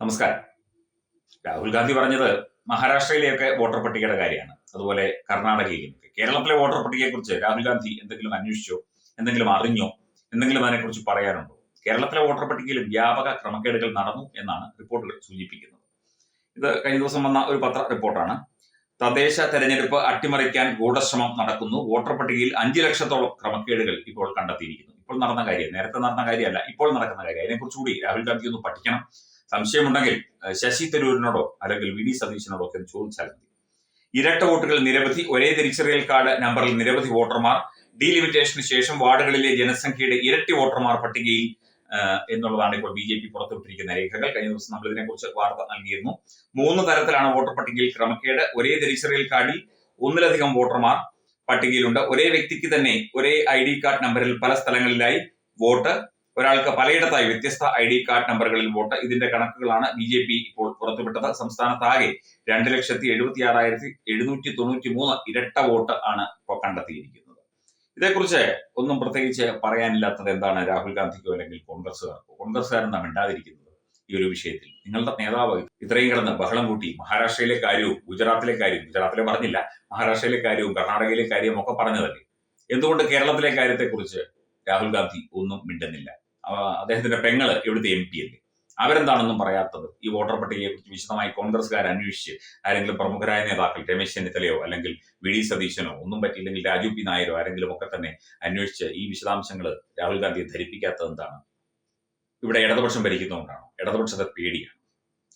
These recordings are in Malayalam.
നമസ്കാരം. രാഹുൽ ഗാന്ധി പറഞ്ഞത് മഹാരാഷ്ട്രയിലെയൊക്കെ വോട്ടർ പട്ടികയുടെ കാര്യമാണ്. അതുപോലെ കർണാടകയിലും കേരളത്തിലെ വോട്ടർ പട്ടികയെ കുറിച്ച് രാഹുൽ ഗാന്ധി എന്തെങ്കിലും അന്വേഷിച്ചോ? എന്തെങ്കിലും അറിഞ്ഞോ? എന്തെങ്കിലും അതിനെക്കുറിച്ച് പറയാനുണ്ടോ? കേരളത്തിലെ വോട്ടർ പട്ടികയിൽ വ്യാപക ക്രമക്കേടുകൾ നടന്നു എന്നാണ് റിപ്പോർട്ടുകൾ സൂചിപ്പിക്കുന്നത്. ഇത് കഴിഞ്ഞ ദിവസം വന്ന ഒരു പത്ര റിപ്പോർട്ടാണ്. തദ്ദേശ തെരഞ്ഞെടുപ്പ് അട്ടിമറിക്കാൻ ഗൂഢശ്രമം നടക്കുന്നു. വോട്ടർ പട്ടികയിൽ അഞ്ചു ലക്ഷത്തോളം ക്രമക്കേടുകൾ ഇപ്പോൾ കണ്ടെത്തിയിരിക്കുന്നു. ഇപ്പോൾ നടന്ന കാര്യം നേരത്തെ നടന്ന കാര്യമല്ല ഇപ്പോൾ നടക്കുന്ന കാര്യം. അതിനെക്കുറിച്ചുകൂടി രാഹുൽ ഗാന്ധി ഒന്ന് പഠിക്കണം. സംശയമുണ്ടെങ്കിൽ ശശി തരൂരിനോടോ അല്ലെങ്കിൽ വി ഡി സതീശനോടോ ഒക്കെ ചോദിച്ചാൽ മതി. ഇരട്ട വോട്ടുകൾ നിരവധി ഒരേ തിരിച്ചറിയൽ കാർഡ് നമ്പറിൽ നിരവധി വോട്ടർമാർ. ഡീലിമിറ്റേഷന് ശേഷം വാർഡുകളിലെ ജനസംഖ്യയുടെ ഇരട്ടി വോട്ടർമാർ പട്ടികയിൽ എന്നുള്ളതാണ് ഇപ്പോൾ ബി ജെ പി പുറത്തുവിട്ടിരിക്കുന്ന രേഖകൾ. കഴിഞ്ഞ ദിവസം നമ്മൾ ഇതിനെക്കുറിച്ച് വാർത്ത നൽകിയിരുന്നു. മൂന്ന് തരത്തിലാണ് വോട്ടർ പട്ടികയിൽ ക്രമക്കേട്. ഒരേ തിരിച്ചറിയൽ കാർഡിൽ ഒന്നിലധികം വോട്ടർമാർ പട്ടികയിലുണ്ട്. ഒരേ വ്യക്തിക്ക് തന്നെ ഒരേ ഐ ഡി കാർഡ് നമ്പറിൽ പല സ്ഥലങ്ങളിലായി വോട്ട് ഒരാൾക്ക് പലയിടത്തായി വ്യത്യസ്ത ഐ ഡി കാർഡ് നമ്പറുകളിൽ വോട്ട്. ഇതിന്റെ കണക്കുകളാണ് ബി ജെ പി ഇപ്പോൾ പുറത്തുവിട്ടത്. സംസ്ഥാനത്താകെ രണ്ട് ലക്ഷത്തി എഴുപത്തി ആറായിരത്തി എഴുന്നൂറ്റി തൊണ്ണൂറ്റി മൂന്ന് ഇരട്ട വോട്ട് ആണ് ഇപ്പോൾ കണ്ടെത്തിയിരിക്കുന്നത്. ഇതേക്കുറിച്ച് ഒന്നും പ്രത്യേകിച്ച് പറയാനില്ലാത്തത് എന്താണ് രാഹുൽ ഗാന്ധിക്കോ അല്ലെങ്കിൽ കോൺഗ്രസ്സുകാർക്കോ? കോൺഗ്രസ്സുകാരെന്താ മിണ്ടാതിരിക്കുന്നത് ഈ ഒരു വിഷയത്തിൽ. നിങ്ങളുടെ നേതാവ് ഇത്രയും കിടന്ന് ബഹളം കൂട്ടി മഹാരാഷ്ട്രയിലെ കാര്യവും ഗുജറാത്തിലെ കാര്യവും ഗുജറാത്തിലെ പറഞ്ഞില്ല മഹാരാഷ്ട്രയിലെ കാര്യവും കർണാടകയിലെ കാര്യവും ഒക്കെ പറഞ്ഞതല്ലേ? എന്തുകൊണ്ട് കേരളത്തിലെ കാര്യത്തെക്കുറിച്ച് രാഹുൽ ഗാന്ധി ഒന്നും മിണ്ടുന്നില്ല? അദ്ദേഹത്തിന്റെ പെങ്ങൾ ഇവിടുത്തെ എം പി അല്ലേ? അവരെന്താണെന്നും പറയാത്തത്? ഈ വോട്ടർ പട്ടികയെ കുറിച്ച് വിശദമായി കോൺഗ്രസ്സുകാർ അന്വേഷിച്ച് ആരെങ്കിലും പ്രമുഖരായ നേതാക്കൾ രമേശ് ചെന്നിത്തലയോ അല്ലെങ്കിൽ വി ഡി സതീശനോ ഒന്നും പറ്റിയില്ലെങ്കിൽ രാജു പി നായരോ ആരെങ്കിലും ഒക്കെ തന്നെ അന്വേഷിച്ച് ഈ വിശദാംശങ്ങൾ രാഹുൽ ഗാന്ധിയെ ധരിപ്പിക്കാത്തത് എന്താണ്? ഇവിടെ ഇടതുപക്ഷം ഭരിക്കുന്നതുകൊണ്ടാണോ? ഇടതുപക്ഷത്തെ പേടിയാണ്?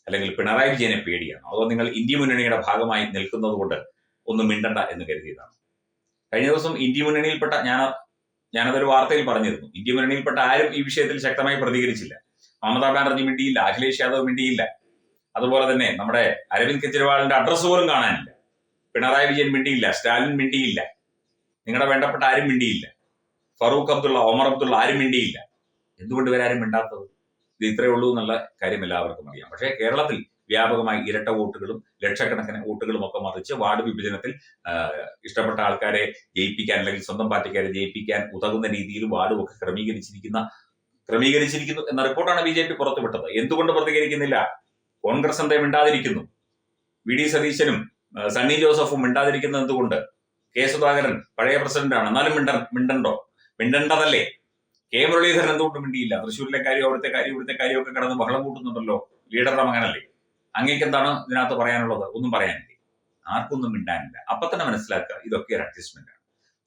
അല്ലെങ്കിൽ പിണറായി വിജയനെ പേടിയാണ്? അതോ നിങ്ങൾ ഇന്ത്യ മുന്നണിയുടെ ഭാഗമായി നിൽക്കുന്നത് കൊണ്ട് ഒന്നും മിണ്ടണ്ട എന്ന് കരുതിയതാണ്? കഴിഞ്ഞ ദിവസം ഇന്ത്യ മുന്നണിയിൽപ്പെട്ട ഞാൻ ഞാനതൊരു വാർത്തയിൽ പറഞ്ഞിരുന്നു. ഇന്ത്യ മുന്നണിയിൽപ്പെട്ട ആരും ഈ വിഷയത്തിൽ ശക്തമായി പ്രതികരിച്ചില്ല. മമതാ ബാനർജി മിണ്ടിയില്ല അഖിലേഷ് യാദവ് മിണ്ടിയില്ല. അതുപോലെ തന്നെ നമ്മുടെ അരവിന്ദ് കെജ്രിവാളിന്റെ അഡ്രസ്സ് പോലും കാണാനില്ല. പിണറായി വിജയൻ മിണ്ടിയില്ല സ്റ്റാലിൻ മിണ്ടിയില്ല നിങ്ങളുടെ വേണ്ടപ്പെട്ട ആരും മിണ്ടിയില്ല. ഫറൂഖ് അബ്ദുള്ള ഒമർ അബ്ദുള്ള ആരും മിണ്ടിയില്ല. എന്തുകൊണ്ട് ഇവരാരും മിണ്ടാത്തത്? ഇത് ഇത്രയേ ഉള്ളൂ എന്നുള്ള കാര്യം എല്ലാവർക്കും അറിയാം. പക്ഷേ കേരളത്തിൽ വ്യാപകമായി ഇരട്ട വോട്ടുകളും ലക്ഷക്കണക്കിന് വോട്ടുകളും ഒക്കെ മറിച്ച് വാർഡ് വിഭജനത്തിൽ ഇഷ്ടപ്പെട്ട ആൾക്കാരെ ജയിപ്പിക്കാൻ അല്ലെങ്കിൽ സ്വന്തം പാർട്ടിക്കാരെ ജയിപ്പിക്കാൻ ഉതകുന്ന രീതിയിൽ വാർഡും ഒക്കെ ക്രമീകരിച്ചിരിക്കുന്ന ക്രമീകരിച്ചിരിക്കുന്നു എന്ന റിപ്പോർട്ടാണ് ബി ജെ പി പുറത്തുവിട്ടത്. എന്തുകൊണ്ട് പ്രതികരിക്കുന്നില്ല? കോൺഗ്രസ് എന്തേ മിണ്ടാതിരിക്കുന്നു? വി ഡി സതീശനും സണ്ണി ജോസഫും മിണ്ടാതിരിക്കുന്നത് എന്തുകൊണ്ട്? കെ സുധാകരൻ പഴയ പ്രസിഡന്റാണ്. എന്നാലും മിണ്ട മിണ്ടണ്ടോ? മിണ്ടണ്ടതല്ലേ? കെ മുരളീധരൻ എന്തുകൊണ്ട് മിണ്ടിയില്ല? തൃശ്ശൂരിലെ കാര്യം അവിടുത്തെ കാര്യം ഇവിടുത്തെ കാര്യമൊക്കെ കടന്ന് ബഹളം കൂട്ടുന്നുണ്ടല്ലോ. ലീഡറുടെ മകനല്ലേ? അങ്ങേക്ക് എന്താണ് ഇതിനകത്ത് പറയാനുള്ളത്? ഒന്നും പറയാനില്ല? ആർക്കൊന്നും മിണ്ടാനില്ല. അപ്പൊ തന്നെ മനസ്സിലാക്കുക ഇതൊക്കെ ഒരു അഡ്ജസ്റ്റ്മെന്റ് ആണ്.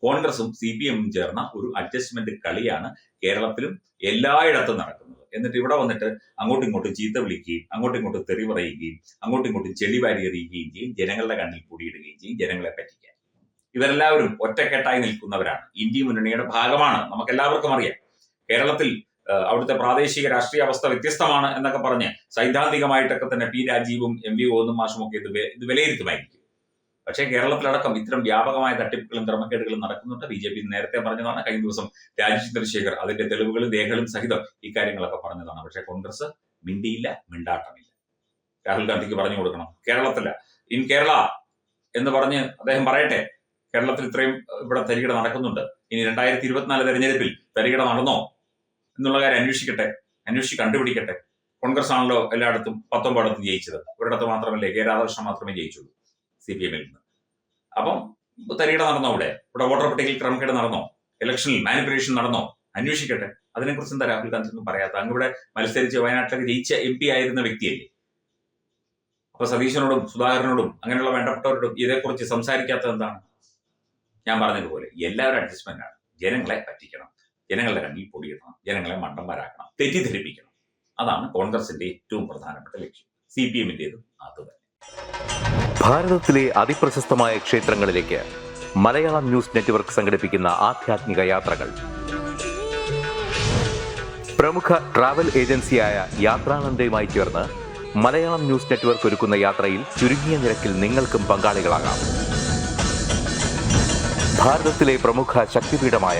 കോൺഗ്രസും സി പി എമ്മും ചേർന്ന ഒരു അഡ്ജസ്റ്റ്മെന്റ് കളിയാണ് കേരളത്തിലും എല്ലായിടത്തും നടക്കുന്നത്. എന്നിട്ട് ഇവിടെ വന്നിട്ട് അങ്ങോട്ടും ഇങ്ങോട്ടും ചീത്ത വിളിക്കുകയും അങ്ങോട്ടും ഇങ്ങോട്ടും തെറി പറയുകയും അങ്ങോട്ടും ഇങ്ങോട്ടും ചെളി വാരി എറിയുകയും ചെയ്യും. ജനങ്ങളുടെ കണ്ണിൽ കൂടിയിടുകയും ചെയ്യും ജനങ്ങളെ പറ്റിക്കാൻ. ഇവരെല്ലാവരും ഒറ്റക്കെട്ടായി നിൽക്കുന്നവരാണ്. ഇന്ത്യ മുന്നണിയുടെ ഭാഗമാണ്. നമുക്ക് എല്ലാവർക്കും അറിയാം. കേരളത്തിൽ അവിടുത്തെ പ്രാദേശിക രാഷ്ട്രീയ അവസ്ഥ വ്യത്യസ്തമാണ് എന്നൊക്കെ പറഞ്ഞ് സൈദ്ധാന്തികമായിട്ടൊക്കെ തന്നെ പി രാജീവും എം വി ഓന്നും മാഷും ഒക്കെ ഇത് ഇത് വിലയിരുത്തുമായിരിക്കും. പക്ഷേ കേരളത്തിലടക്കം ഇത്തരം വ്യാപകമായ തട്ടിപ്പുകളും ക്രമക്കേടുകളും നടക്കുന്നുണ്ട്. ബി ജെ പി നേരത്തെ പറഞ്ഞതാണ് കഴിഞ്ഞ ദിവസം രാജീവ് ചന്ദ്രശേഖർ അതിന്റെ തെളിവുകളും രേഖകളും സഹിതം ഇക്കാര്യങ്ങളൊക്കെ പറഞ്ഞതാണ്. പക്ഷേ കോൺഗ്രസ് മിണ്ടിയില്ല മിണ്ടാട്ടമില്ല. രാഹുൽ ഗാന്ധിക്ക് പറഞ്ഞു കൊടുക്കണം. കേരളത്തില ഇൻ കേരള എന്ന് പറഞ്ഞ് അദ്ദേഹം പറയട്ടെ കേരളത്തിൽ ഇത്രയും ഇവിടെ തരികിട നടക്കുന്നുണ്ട്. ഇനി രണ്ടായിരത്തി ഇരുപത്തിനാല് തെരഞ്ഞെടുപ്പിൽ തരികിട നടന്നോ? എന്നുള്ള കാര്യം അന്വേഷിക്കട്ടെ അന്വേഷിച്ച് കണ്ടുപിടിക്കട്ടെ. കോൺഗ്രസ് ആണല്ലോ എല്ലായിടത്തും പത്തൊമ്പതിടത്തും ജയിച്ചത്. ഒരിടത്ത് മാത്രമല്ലേ കെ രാധാകൃഷ്ണൻ മാത്രമേ ജയിച്ചുള്ളൂ സി പി എമ്മിൽ നിന്ന്. അപ്പം തരികിട നടന്നോ അവിടെ? ഇവിടെ വോട്ടർ പട്ടികയിൽ ക്രമക്കേട് നടന്നോ? ഇലക്ഷനിൽ മാനിപ്പുലേഷൻ നടന്നോ? അന്വേഷിക്കട്ടെ. അതിനെക്കുറിച്ച് എന്താ രാഹുൽ ഗാന്ധി ഒന്നും പറയാത്ത? അങ്ങ് ഇവിടെ മത്സരിച്ച് വയനാട്ടിലേക്ക് ജയിച്ച എം പി ആയിരുന്ന വ്യക്തിയല്ലേ? അപ്പൊ സതീശനോടും സുധാകരനോടും അങ്ങനെയുള്ള വേണ്ടപ്പെട്ടവരോടും ഇതേക്കുറിച്ച് സംസാരിക്കാത്തത് എന്താണ്? ഞാൻ പറഞ്ഞതുപോലെ എല്ലാവരും അഡ്ജസ്റ്റ്മെന്റ് ആണ്. ജനങ്ങളെ പറ്റിക്കണം. ജനങ്ങളുടെ കണ്ണിൽ പൊടിയിടണം ജനങ്ങളെ മണ്ടന്മാരാക്കണം തെറ്റിദ്ധരിപ്പിക്കണം. അതാണ് കോൺഗ്രസിന്റെ ഏറ്റവും പ്രധാനപ്പെട്ട ലക്ഷ്യം. സി പി എമ്മിന്റേതും അത് തന്നെ ഭാരതത്തിലെ അതിപ്രശസ്തമായ ക്ഷേത്രങ്ങളിലേക്ക് മലയാളം ന്യൂസ് നെറ്റ്വർക്ക് സംഘടിപ്പിക്കുന്ന ആധ്യാത്മിക യാത്രകൾ. പ്രമുഖ ട്രാവൽ ഏജൻസിയായ യാത്രാനന്ദയുമായി ചേർന്ന് മലയാളം ന്യൂസ് നെറ്റ്വർക്ക് ഒരുക്കുന്ന യാത്രയിൽ ചുരുങ്ങിയ നിരക്കിൽ നിങ്ങൾക്കും പങ്കാളികളാകാം. ഭാരതത്തിലെ പ്രമുഖ ശക്തിപീഠമായ